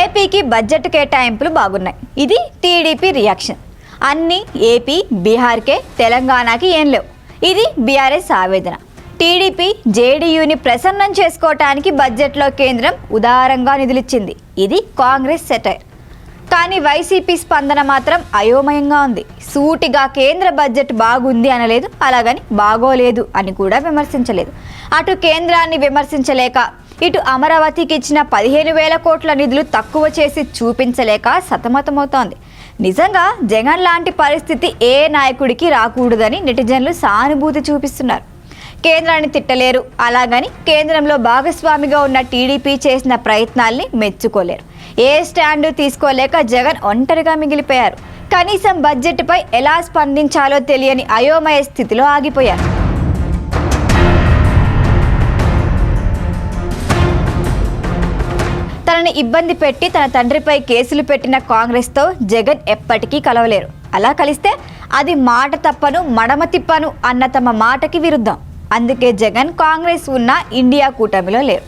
ఏపీకి బడ్జెట్ కేటాయింపులు బాగున్నాయి. ఇది టీడీపీ రియాక్షన్. అన్ని ఏపీ బీహార్కే తెలంగాణకి ఏం లేవు. ఇది బీఆర్ఎస్ ఆవేదన. టీడీపీ జేడీయూని ప్రసన్నం చేసుకోవటానికి బడ్జెట్లో కేంద్రం ఉదారంగా నిధులిచ్చింది. ఇది కాంగ్రెస్ సెటైర్. కానీ వైసీపీ స్పందన మాత్రం అయోమయంగా ఉంది. సూటిగా కేంద్ర బడ్జెట్ బాగుంది అనలేదు అలాగని బాగోలేదు అని కూడా విమర్శించలేదు. అటు కేంద్రాన్ని విమర్శించలేక ఇటు అమరావతికి ఇచ్చిన పదిహేను వేల కోట్ల నిధులు తక్కువ చేసి చూపించలేక సతమతమవుతోంది. నిజంగా జగన్ లాంటి పరిస్థితి ఏ నాయకుడికి రాకూడదని నెటిజన్లు సానుభూతి చూపిస్తున్నారు. కేంద్రాన్ని తిట్టలేరు అలాగని కేంద్రంలో భాగస్వామిగా ఉన్న టీడీపీ చేసిన ప్రయత్నాల్ని మెచ్చుకోలేరు. ఏ స్టాండు తీసుకోలేక జగన్ ఒంటరిగా మిగిలిపోయారు. కనీసం బడ్జెట్పై ఎలా స్పందించాలో తెలియని అయోమయ స్థితిలో ఆగిపోయారు. తనని ఇబ్బంది పెట్టి తన తండ్రిపై కేసులు పెట్టిన కాంగ్రెస్తో జగన్ ఎప్పటికీ కలవలేరు. అలా కలిస్తే అది మాట తప్పను మడమ తిప్పను అన్న తమ మాటకి విరుద్ధం. అందుకే జగన్ కాంగ్రెస్ ఉన్న ఇండియా కూటమిలో లేరు.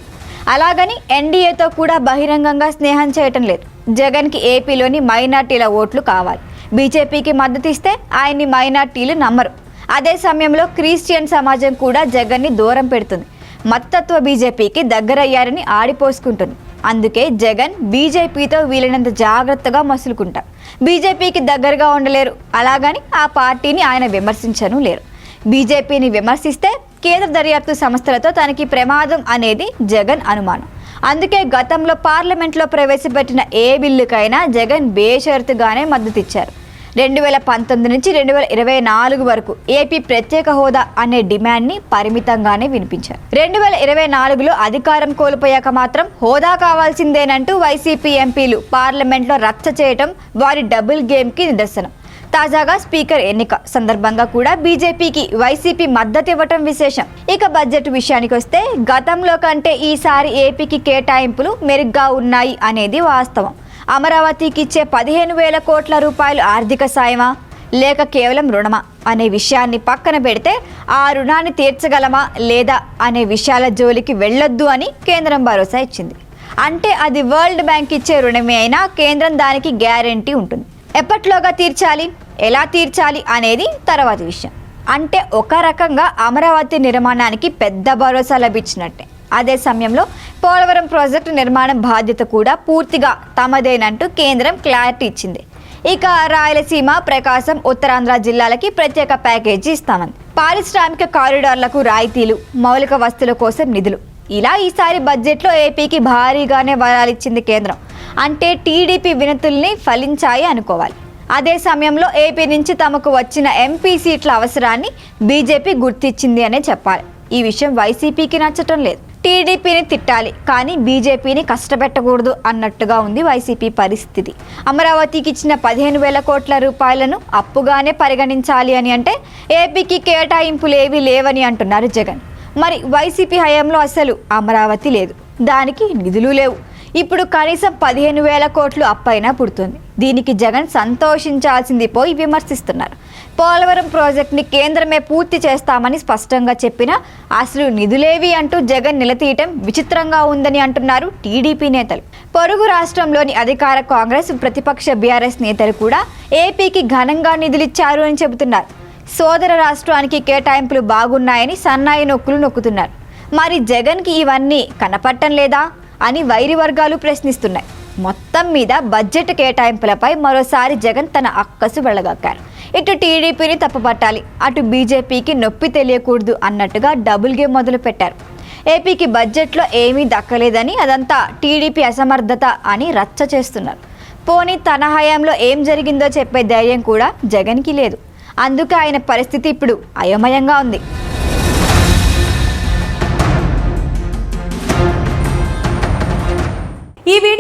అలాగని ఎన్డీఏతో కూడా బహిరంగంగా స్నేహం చేయటం లేదు. జగన్కి ఏపీలోని మైనార్టీల ఓట్లు కావాలి. బీజేపీకి మద్దతు ఇస్తే ఆయన్ని మైనార్టీలు నమ్మరు. అదే సమయంలో క్రిస్టియన్ సమాజం కూడా జగన్ని దూరం పెడుతుంది. మత్తత్వ బీజేపీకి దగ్గరయ్యారని ఆడిపోసుకుంటుంది. అందుకే జగన్ బీజేపీతో వీలైనంత జాగ్రత్తగా మసులుకుంటారు. బీజేపీకి దగ్గరగా ఉండలేరు. అలాగని ఆ పార్టీని ఆయన విమర్శించను లేరు. బీజేపీని విమర్శిస్తే కేంద్ర దర్యాప్తు సంస్థలతో తనకి ప్రమాదం అనేది జగన్ అనుమానం. అందుకే గతంలో పార్లమెంట్లో ప్రవేశపెట్టిన ఏ బిల్లుకైనా జగన్ బేషరతుగానే మద్దతిచ్చారు రెండు వేల పంతొమ్మిది నుంచి రెండు వేల ఇరవై నాలుగు వరకు ఏపీ ప్రత్యేక హోదా అనే డిమాండ్ని పరిమితంగానే వినిపించారు. రెండు వేల ఇరవై నాలుగులో అధికారం కోల్పోయాక మాత్రం హోదా కావాల్సిందేనంటూ వైసీపీ ఎంపీలు పార్లమెంట్లో రచ్చ చేయటం వారి డబుల్ గేమ్కి నిదర్శనం. తాజాగా స్పీకర్ ఎన్నిక సందర్భంగా కూడా బీజేపీకి వైసీపీ మద్దతు ఇవ్వటం విశేషం. ఇక బడ్జెట్ విషయానికి వస్తే గతంలో కంటే ఈసారి ఏపీకి కేటాయింపులు మెరుగ్గా ఉన్నాయి అనేది వాస్తవం. అమరావతికి ఇచ్చే పదిహేను వేల కోట్ల రూపాయలు ఆర్థిక సాయమా? లేక కేవలం రుణమా? అనే విషయాన్ని పక్కన పెడితే ఆ రుణాన్ని తీర్చగలమా లేదా అనే విషయాల జోలికి వెళ్ళొద్దు అని కేంద్రం భరోసా ఇచ్చింది. అంటే అది వరల్డ్ బ్యాంక్ ఇచ్చే రుణమే అయినా కేంద్రం దానికి గ్యారంటీ ఉంటుంది. ఎప్పట్లోగా తీర్చాలి? ఎలా తీర్చాలి అనేది తర్వాతి విషయం. అంటే ఒక రకంగా అమరావతి నిర్మాణానికి పెద్ద భరోసా లభించినట్టే. అదే సమయంలో పోలవరం ప్రాజెక్టు నిర్మాణం బాధ్యత కూడా పూర్తిగా తమదేనంటూ కేంద్రం క్లారిటీ ఇచ్చింది. ఇక రాయలసీమ ప్రకాశం ఉత్తరాంధ్ర జిల్లాలకి ప్రత్యేక ప్యాకేజీ ఇస్తామంది పారిశ్రామిక కారిడార్లకు రాయితీలు మౌలిక వస్తువుల కోసం నిధులు. ఇలా ఈసారి బడ్జెట్లో ఏపీకి భారీగానే వరాలిచ్చింది కేంద్రం. అంటే టీడీపీ వినతుల్ని ఫలించాయి అనుకోవాలి. అదే సమయంలో ఏపీ నుంచి తమకు వచ్చిన ఎంపీ సీట్ల అవసరాన్ని బీజేపీ గుర్తించింది అనే చెప్పాలి. ఈ విషయం వైసీపీకి నచ్చటం లేదు. టీడీపీని తిట్టాలి కానీ బీజేపీని కష్టపెట్టకూడదు అన్నట్టుగా ఉంది వైసీపీ పరిస్థితి. అమరావతికి ఇచ్చిన పదిహేను వేల కోట్ల రూపాయలను అప్పుగానే పరిగణించాలి అని అంటే ఏపీకి కేటాయింపులు ఏవీ లేవని అంటున్నారు జగన్. మరి వైసీపీ హయాంలో అసలు అమరావతి లేదు. దానికి నిధులు లేవు. ఇప్పుడు కనీసం పదిహేను వేల కోట్లు అప్పైనా పుడుతుంది. దీనికి జగన్ సంతోషించాల్సింది పోయి విమర్శిస్తున్నారు. పోలవరం ప్రాజెక్ట్ని కేంద్రమే పూర్తి చేస్తామని స్పష్టంగా చెప్పినా అసలు నిధులేవి అంటూ జగన్ నిలతీయటం విచిత్రంగా ఉందని అంటున్నారు టీడీపీ నేతలు. పొరుగు రాష్ట్రంలోని అధికార కాంగ్రెస్ ప్రతిపక్ష బీఆర్ఎస్ నేతలు కూడా ఏపీకి ఘనంగా నిధులిచ్చారు అని చెబుతున్నారు. సోదర రాష్ట్రానికి కేటాయింపులు బాగున్నాయని సన్నాయి నొక్కులు నొక్కుతున్నారు. మరి జగన్కి ఇవన్నీ కనపట్టం లేదా అని వైరి వర్గాలు ప్రశ్నిస్తున్నాయి. మొత్తం మీద బడ్జెట్ కేటాయింపులపై మరోసారి జగన్ తన అక్కసు వెళ్ళగక్కారు. ఇటు టీడీపీని తప్పుపట్టాలి అటు బీజేపీకి నొప్పి తెలియకూడదు అన్నట్టుగా డబుల్ గేమ్ మొదలు పెట్టారు ఏపీకి బడ్జెట్లో ఏమీ దక్కలేదని అదంతా టీడీపీ అసమర్థత అని రచ్చ చేస్తున్నారు. పోనీ తన హయాంలో ఏం జరిగిందో చెప్పే ధైర్యం కూడా జగన్కి లేదు. అందుకే ఆయన పరిస్థితి ఇప్పుడు అయోమయంగా ఉంది.